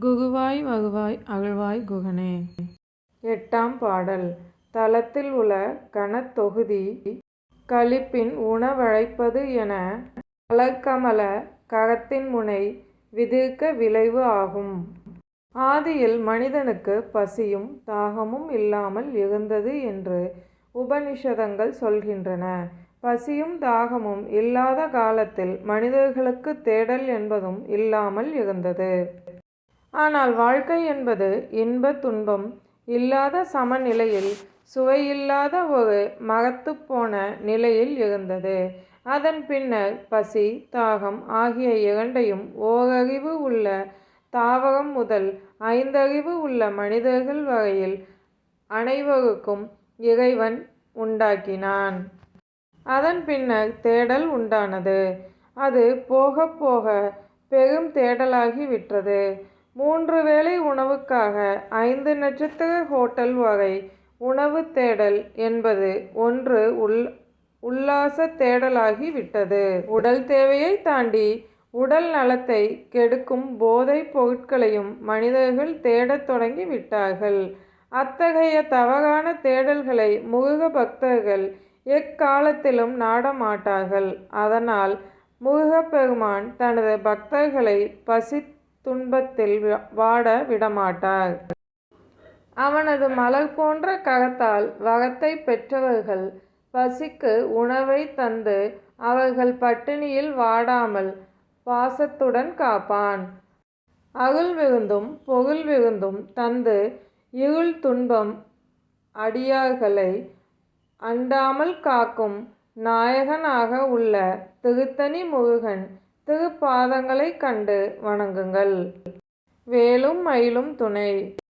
குகுவாய் வகுவாய் அகழ்வாய் குகனே. எட்டாம் பாடல் தளத்தில் உள்ள கனத்தொகுதி கழிப்பின் உணவழைப்பது என கலக்கமல ககத்தின் முனை விதிர்க்க விளைவு ஆகும். ஆதியில் மனிதனுக்கு பசியும் தாகமும் இல்லாமல் இருந்தது என்று உபநிஷதங்கள் சொல்கின்றன. பசியும் தாகமும் இல்லாத காலத்தில் மனிதர்களுக்குத் தேடல் என்பதும் இல்லாமல் இருந்தது. ஆனால் வாழ்க்கை என்பது இன்ப துன்பம் இல்லாத சமநிலையில் சுவையில்லாத ஒரு மரத்துப்போன நிலையில் இருந்தது. அதன் பின்னர் பசி தாகம் ஆகிய இரண்டையும் ஓரறிவு உள்ள தாவகம் முதல் ஐந்தறிவு உள்ள மனிதர்கள் வரையில் அனைவருக்கும் இறைவன் உண்டாக்கினான். அதன் பின்னர் தேடல் உண்டானது. அது போக போக பெரும் தேடலாகி விட்டது. மூன்று வேளை உணவுக்காக ஐந்து நட்சத்திர ஹோட்டல் வரை உணவு தேடல் என்பது ஒன்று உல் உல்லாச தேடலாகிவிட்டது உடல் தேவையைத் தாண்டி உடல் நலத்தை கெடுக்கும் போதைப் பொருட்களையும் மனிதர்கள் தேடத் தொடங்கி விட்டார்கள். அத்தகைய தவறான தேடல்களை முருக பக்தர்கள் எக்காலத்திலும் நாட மாட்டார்கள். அதனால் முருகப்பெருமான் தனது பக்தர்களை பசி துன்பத்தில் வாட விடமாட்டார். அவனது மலர் போன்ற கரத்தால் வரத்தை பெற்றவர்கள் பசிக்கு உணவை தந்து அவர்கள் பட்டினியில் வாடாமல் பாசத்துடன் காப்பான். அருள் விருந்தும் பொருள் விருந்தும் தந்து இருள் துன்பம் அடியார்களை அண்டாமல் காக்கும் நாயகனாக உள்ள திருத்தணி முருகன் திருப்பாதங்களைக் கண்டு வணங்குங்கள். வேலும் மயிலும் துணை